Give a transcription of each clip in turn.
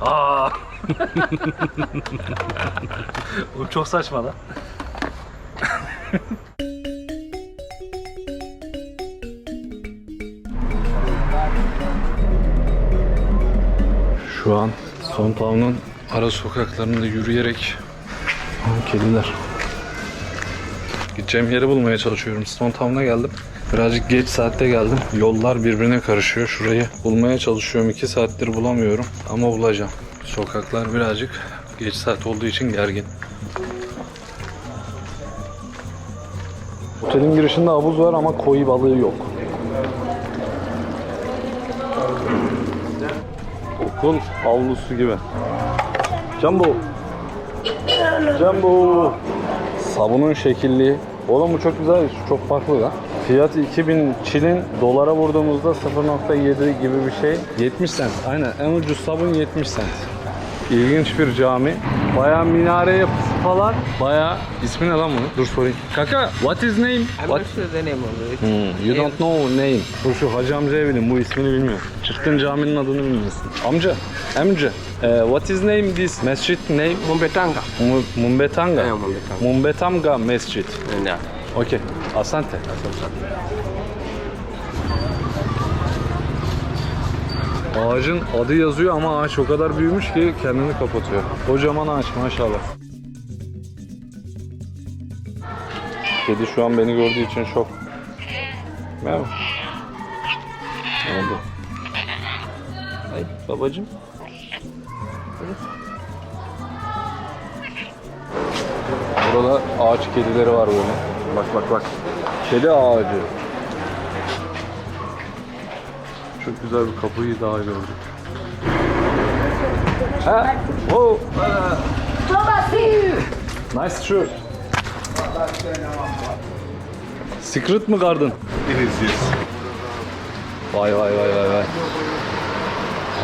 Aa. Bu çok saçma lan. Şu an Son Town'un ara sokaklarında yürüyerek kediler. Gideceğim yeri bulmaya çalışıyorum. Stone Town'a geldim. Birazcık geç saatte geldim. Yollar birbirine karışıyor. Şurayı bulmaya çalışıyorum. 2 saattir bulamıyorum. Ama bulacağım. Sokaklar birazcık geç saat olduğu için gergin. Otelin girişinde havuz var ama koyu balığı yok. Okul avlusu gibi. Jumbo. Jumbo. Sabunun şekilli. Oğlum bu çok güzel. Çok farklı lan. Fiyat 2000 Çin'in dolara vurduğumuzda 0.7 gibi bir şey. 70 cent. Aynen en ucuz sabun 70 cent. İlginç bir cami. Bayağı minare yapısı falan. Bayağı ismi ne lan bunun? Dur sorayım. Kaka, what is name? I'm What? not sure the name of it. Hmm, you don't know name. Dur şu Hacı amcaya bilin. Bu ismini bilmiyor. Çıktığın caminin adını bilmiyorsun. Amca, amca. eh, what is name this mescid name? Mumbetanga. Mu- Mumbetanga. Yeah, Mumbetanga. Mumbetanga Mescid. Yeah. Okey. Asante. Ağacın adı yazıyor ama ağaç o kadar büyümüş ki kendini kapatıyor. Kocaman ağaç maşallah. Kedi şu an beni gördüğü için şok. Merhaba. Ne oldu? Ay babacım. Burada ağaç kedileri var böyle. Bak bak bak. Kedi ağacı. Çok güzel bir kapıyı daha gördük. Ha? Oh. Nice shirt. Secret mi garden? Vay vay vay vay vay.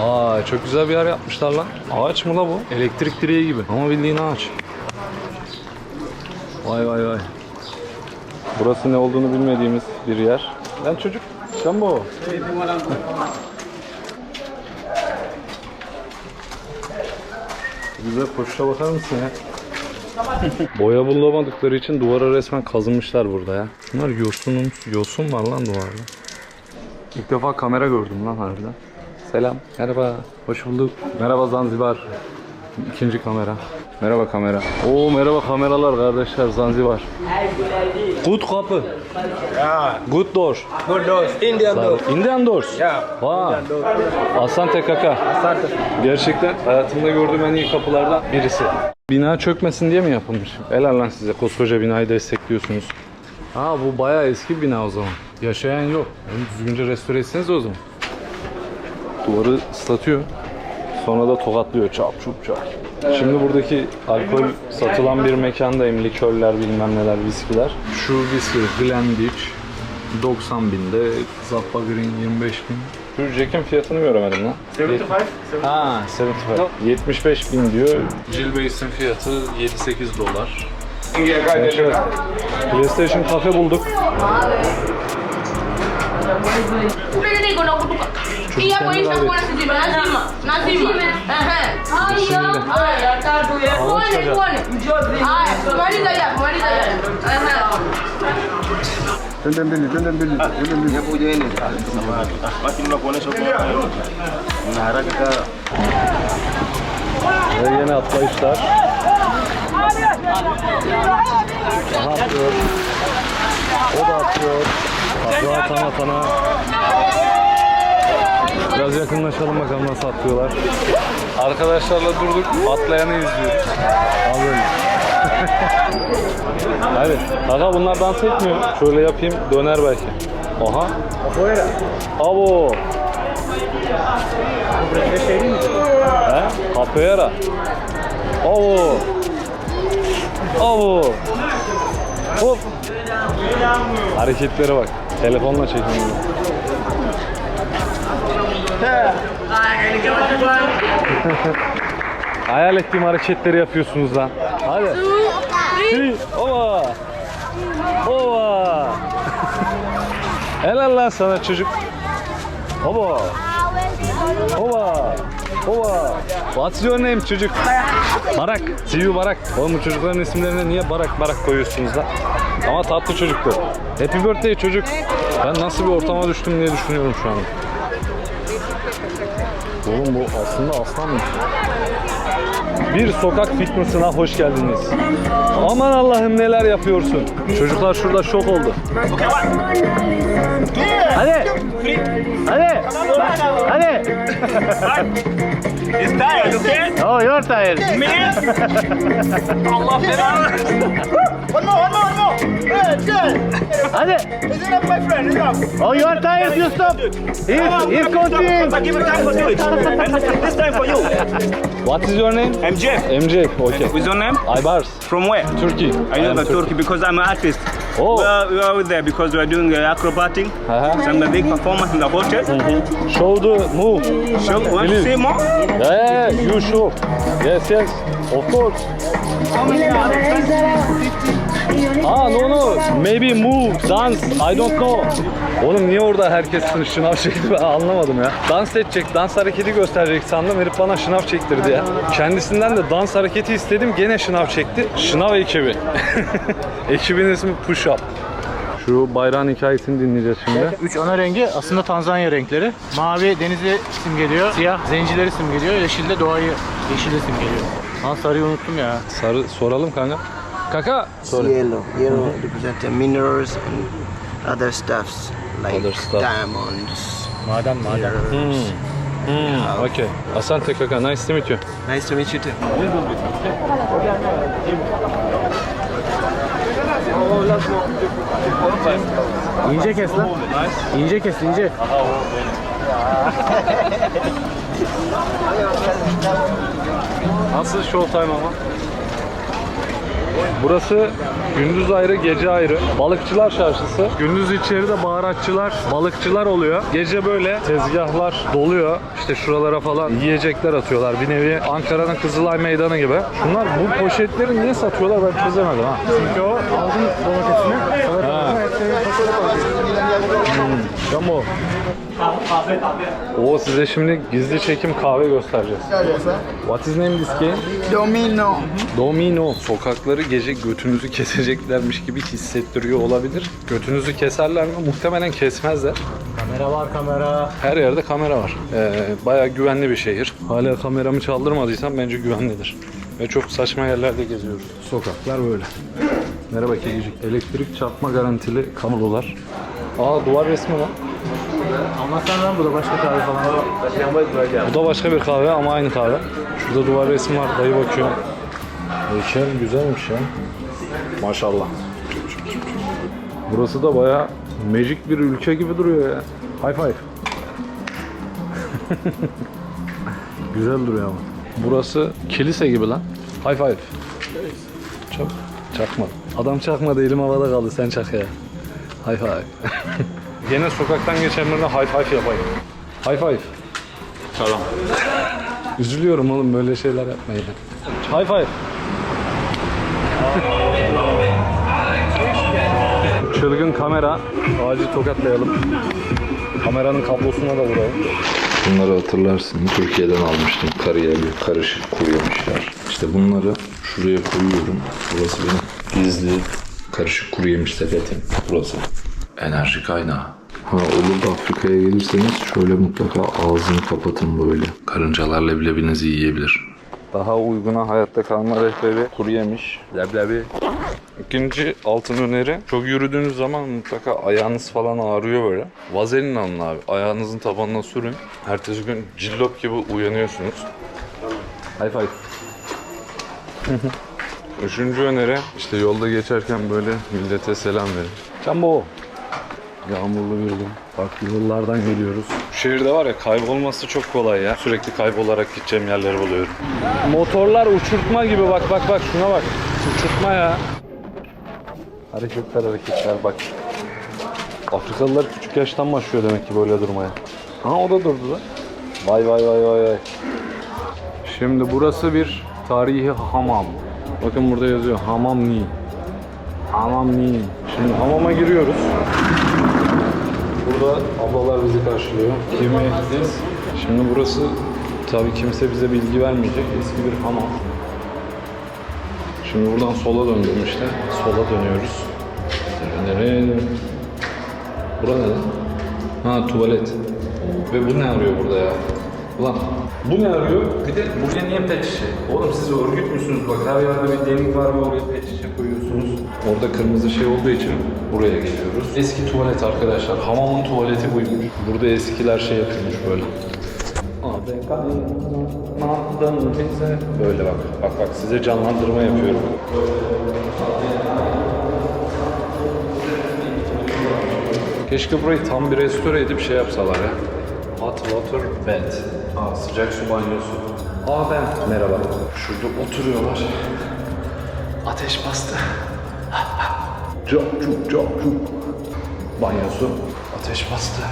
Aa çok güzel bir yer yapmışlar lan. Ağaç mı la bu? Elektrik direği gibi. Ama bildiğin ağaç. Vay vay vay. Burası ne olduğunu bilmediğimiz bir yer. Lan çocuk. Sen bu. Güzel koşuşa bakar mısın ya? Boya bulamadıkları için duvara resmen kazınmışlar burada ya. Bunlar yosunun, yosun var lan duvarda. İlk defa kamera gördüm lan harbiden. Selam. Merhaba. Hoş bulduk. Merhaba Zanzibar. İkinci kamera. Merhaba kamera. Oo merhaba kameralar kardeşler Zanzibar. Good kapı. Good door. Good doors. Indian door. Indian doors. Yeah. Vay. Asante kaka. Asante. Gerçekten hayatımda gördüğüm en iyi kapılardan birisi. Bina çökmesin diye mi yapılmış? Helal lan size koskoca binayı destekliyorsunuz. Ha bu bayağı eski bina o zaman. Yaşayan yok. Yani düzgünce restore etseniz o zaman. Duvarı ıslatıyor. Sonra da tokatlıyor çap çup çap. Şimdi buradaki alkol satılan bir mekandayım. Likörler bilmem neler viskiler. Şu viski Glen Beach 90 binde. Zappa Green 25 bin. Şu Jack'in fiyatını göremedim lan. 75? Ha 75. 75 bin diyor. Jill Base'in fiyatı 7-8 dolar. Evet. PlayStation kafe bulduk. Pili niko nakutuka. Hii hapo ishakuwa lazima, lazima, lazima. Ehe. Haya, haya tatu ya. Kone kone. Njozi. Haya, tumaliza ya, tumaliza ya. Ehe. Twende mbili, twende mbili, twende mbili. Hapo uje nini? Basi mnakuonesha kwa mna haraka sana. Yine atlayışlar. Atıyor atana atana. Biraz yakınlaşalım bakalım nasıl atlıyorlar. Arkadaşlarla durduk. Atlayanı izliyoruz. Böyle. Hadi. Kanka bunlar dans etmiyor. Şöyle yapayım döner belki. Aha. Abo. He? Capoeira. Abo. Abo. Hop. Hareketlere bak. Telefonla çekiyorum. Hayal ettiğim hareketleri yapıyorsunuz lan. Hadi. Three. Ova. Ova. Helal lan sana çocuk. Oba. Oba. Oba. What's your name çocuk? Barak. See you Barak. Oğlum bu çocukların isimlerine niye Barak Barak koyuyorsunuz lan? Ama tatlı çocuktu. Happy birthday çocuk. Ben nasıl bir ortama düştüm diye düşünüyorum şu an. Oğlum bu aslında aslanmış. Bir sokak fitness'ına hoş geldiniz. Aman Allah'ım neler yapıyorsun. Çocuklar şurada şok oldu. Hadi. Hadi. Hadi. It's tired, okay? Oh, you're tired. Man! Allah belanı. One more, one more, one more. Good, good. Hadi. It's enough, my friend. Enough. Oh, you are tired. You stop. He's, he's continuing. This time for you. What is your name? MJ. MJ. Okay. What's your name? Aybars. From where? Turkey. I know am the Turkey because I'm an artist. Oh. We are, we are there because we are doing uh, acrobatic. Uh-huh. Some big performance in the hotel. Show the move. So, want to see more? Yeah, you show. Yes, yes. Of course. Ah no no. Maybe move, dance. I don't know. Oğlum niye orada herkes şınav çekti ben anlamadım ya. Dans edecek, dans hareketi gösterecek sandım. Herif bana şınav çektirdi ya. Kendisinden de dans hareketi istedim. Gene şınav çekti. Şınav ekibi. Ekibin ismi Push Up. Şu bayrağın hikayesini dinleyeceğiz şimdi. Üç ana rengi aslında Tanzanya renkleri. Mavi denizi simgeliyor, siyah zencileri simgeliyor, yeşil de doğayı, yeşil de simgeliyor. Lan sarıyı unuttum ya. Sarı soralım kanka. Kaka. Sorry. Yellow. Yellow represent the minerals and other stuffs like Other stuff. diamonds. Maden maden. Hmm, okay. Asante kaka. Nice to meet you. Nice to meet you too. İnce kes lan. İnce kes ince. Nasıl showtime ama? Burası gündüz ayrı, gece ayrı. Balıkçılar çarşısı. Gündüz içeride baharatçılar, balıkçılar oluyor. Gece böyle tezgahlar doluyor. İşte şuralara falan yiyecekler atıyorlar. Bir nevi Ankara'nın Kızılay Meydanı gibi. Şunlar bu poşetleri niye satıyorlar ben çözemedim ha. Çünkü o aldın domatesini. Ha. Hmm, Jumbo. O size şimdi gizli çekim kahve göstereceğiz. What is name this game? Domino. Domino. Sokakları gece götünüzü keseceklermiş gibi hissettiriyor olabilir. Götünüzü keserler mi? Muhtemelen kesmezler. Kamera var kamera. Her yerde kamera var. Ee, bayağı güvenli bir şehir. Hala kameramı çaldırmadıysam bence güvenlidir. Ve çok saçma yerlerde geziyoruz. Sokaklar böyle. Merhaba Kegicik. Elektrik çarpma garantili kablolar. Aa duvar resmi lan. Anlatsan lan bu da başka kahve falan. Bu da başka bir kahve ama aynı kahve. Şurada duvar resmi var. Dayı bakıyor. Heykel güzelmiş ya. Maşallah. Burası da bayağı magic bir ülke gibi duruyor ya. High five. Güzel duruyor ama. Burası kilise gibi lan. High five. Çok çakma. Adam çakmadı elim havada kaldı sen çak ya. High five. Gene sokaktan geçenlerine high five yapayım. High five. Tamam. Üzülüyorum oğlum böyle şeyler yapmayın. High five. Çılgın kamera. Ağacı tokatlayalım. Kameranın kablosuna da vuralım. Bunları hatırlarsın. Türkiye'den almıştım. Kariyerli, karışık kuru yemişler. İşte bunları şuraya koyuyorum. Burası benim gizli karışık kuru yemiş sepetim. Burası. Enerji kaynağı. Ha olur da Afrika'ya gelirseniz şöyle mutlaka ağzını kapatın böyle. Karıncalar leblebinizi yiyebilir. Daha uyguna hayatta kalma rehberi kuru yemiş. Leblebi. İkinci altın öneri. Çok yürüdüğünüz zaman mutlaka ayağınız falan ağrıyor böyle. Vazelin alın abi. Ayağınızın tabanına sürün. Ertesi gün cillop gibi uyanıyorsunuz. High five. Üçüncü öneri işte yolda geçerken böyle millete selam verin. Cambo. Yağmurlu bir gün. Farklı yollardan geliyoruz. Şehirde var ya kaybolması çok kolay ya. Sürekli kaybolarak gideceğim yerleri buluyorum. Motorlar uçurtma gibi bak bak bak şuna bak. Uçurtma ya. Hareketler hareketler bak. Afrikalılar küçük yaştan başlıyor demek ki böyle durmaya. Ha o da durdu da. Vay vay vay vay vay. Şimdi burası bir tarihi hamam. Bakın burada yazıyor Hamam Ni. Hamam Ni. Şimdi hamama giriyoruz. Burada ablalar bizi karşılıyor. Yemeğimiz. Şimdi burası tabii kimse bize bilgi vermeyecek. Eski bir hamam. Şimdi buradan sola döndüm işte. Sola dönüyoruz. Dırırırın. Bura ne? Ha tuvalet. Ve bu ne arıyor burada ya? Ulan bu ne arıyor? Bir de buraya niye pet şişe? Oğlum siz örgüt müsünüz? Bak her yerde bir delik var ve oraya pet şişe koyuyorsunuz. Orada kırmızı şey olduğu için buraya geliyoruz. Eski tuvalet arkadaşlar. Hamamın tuvaleti buymuş. Burada eskiler şey yapıyormuş böyle. Böyle bak. Bak bak size canlandırma yapıyorum. Keşke burayı tam bir restore edip şey yapsalar ya. Hot water bed. Aa, sıcak su banyosu. Aa ben. Merhaba. Şurada oturuyorlar. Ateş bastı. Çok çok çok çok. Banyosu. Ateş bastı.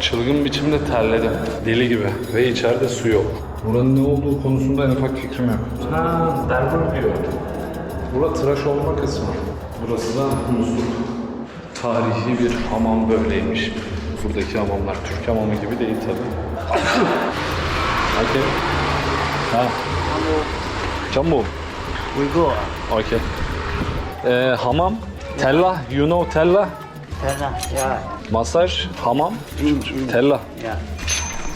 Çılgın biçimde terledim. Deli gibi. Ve içeride su yok. Buranın ne olduğu konusunda en ufak fikrim yok. Ha, berber diyor. Bura tıraş olma kısmı. Burası da musluk. Tarihi bir hamam böyleymiş. Buradaki hamamlar Türk hamamı gibi değil tabi. okay. Ha. Jumbo. We go. Okay. Ee, hamam. Tella. You know Tella? Tella. Yeah. Masaj. Hamam. Tella. Yeah.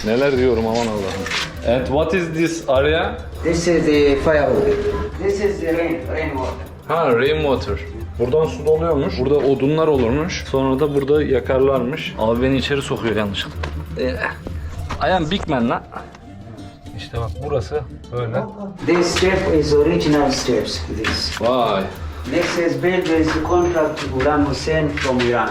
Neler diyorum aman Allah'ım. And what is this area? This is the firewood. This is the rain, rainwater. Ha rainwater. Buradan su doluyormuş. Burada odunlar olurmuş. Sonra da burada yakarlarmış. Abi beni içeri sokuyor yanlışlıkla. I am big man la. İşte bak burası böyle. This step is original steps. This. Vay. This is built with contract to Hussein from Iran.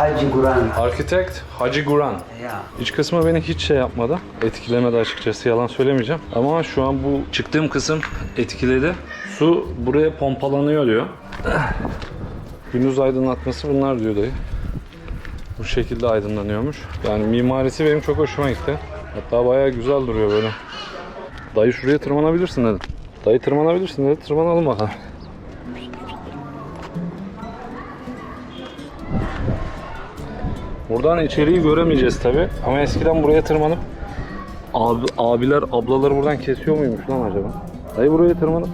Haji Quran. Architect Hacı Guran. Yeah. İç kısmı beni hiç şey yapmadı. Etkilemedi açıkçası yalan söylemeyeceğim. Ama şu an bu çıktığım kısım etkiledi. Su buraya pompalanıyor diyor. Gündüz aydınlatması bunlar diyor dayı. Bu şekilde aydınlanıyormuş. Yani mimarisi benim çok hoşuma gitti. Hatta bayağı güzel duruyor böyle. Dayı şuraya tırmanabilirsin dedi. Dayı tırmanabilirsin dedi. Tırmanalım bakalım. Buradan içeriği göremeyeceğiz tabi. Ama eskiden buraya tırmanıp abi, abiler, ablaları buradan kesiyor muymuş lan acaba? Dayı buraya tırmanıp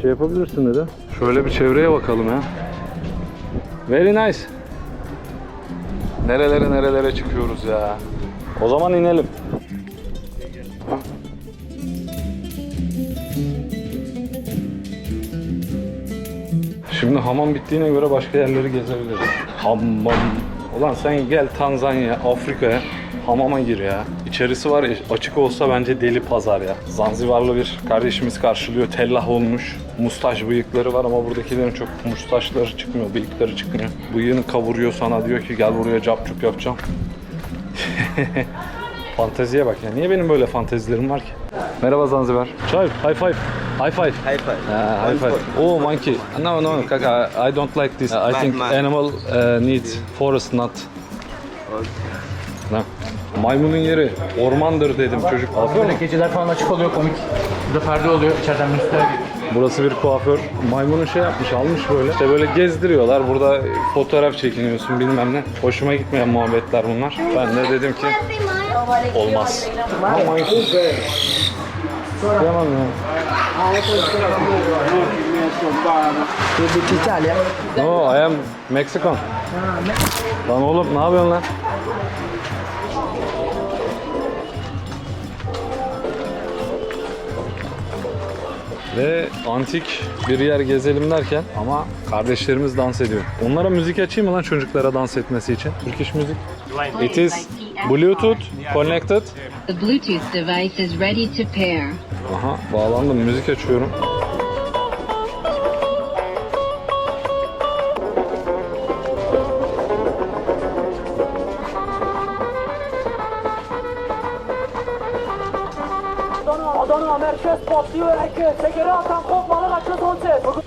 şey yapabilirsin dedi. Şöyle bir çevreye bakalım ya. Very nice. Nerelere nerelere çıkıyoruz ya. O zaman inelim. Şimdi hamam bittiğine göre başka yerleri gezebiliriz. Hamam. Ulan sen gel Tanzanya, Afrika'ya hamama gir ya. İçerisi var ya açık olsa bence deli pazar ya. Zanzibarlı bir kardeşimiz karşılıyor. Tellah olmuş. Mustaş bıyıkları var ama buradakilerin çok mustaşları çıkmıyor, bıyıkları çıkmıyor. Bıyığını kavuruyor sana diyor ki gel buraya cap yapacağım. Fanteziye bak ya. Niye benim böyle fantezilerim var ki? Merhaba Zanzibar. Çay, high five. High five. High five. Ah, high five. Oh, monkey. No, no, kaka. I don't like this. I think animal uh, needs forest not. Ne? Maymunun yeri ormandır dedim çocuk. Böyle geceler falan açık oluyor komik. Burada perde oluyor. İçeriden müzikler geliyor. Burası bir kuaför. Maymunu şey yapmış, almış böyle. İşte böyle gezdiriyorlar. Burada fotoğraf çekiniyorsun bilmem ne. Hoşuma gitmeyen muhabbetler bunlar. Ben de dedim ki olmaz. Yapamam ya. No, I am Mexican. Lan oğlum ne yapıyorsun lan? Ve antik bir yer gezelim derken ama kardeşlerimiz dans ediyor. Onlara müzik açayım mı lan çocuklara dans etmesi için? Türk müzik. It is Bluetooth connected. The Bluetooth device is ready to pair. Aha bağlandım müzik açıyorum. Adana, Adana merkez patlıyor herkes. Şekeri atan kopmalı kaçın son ses.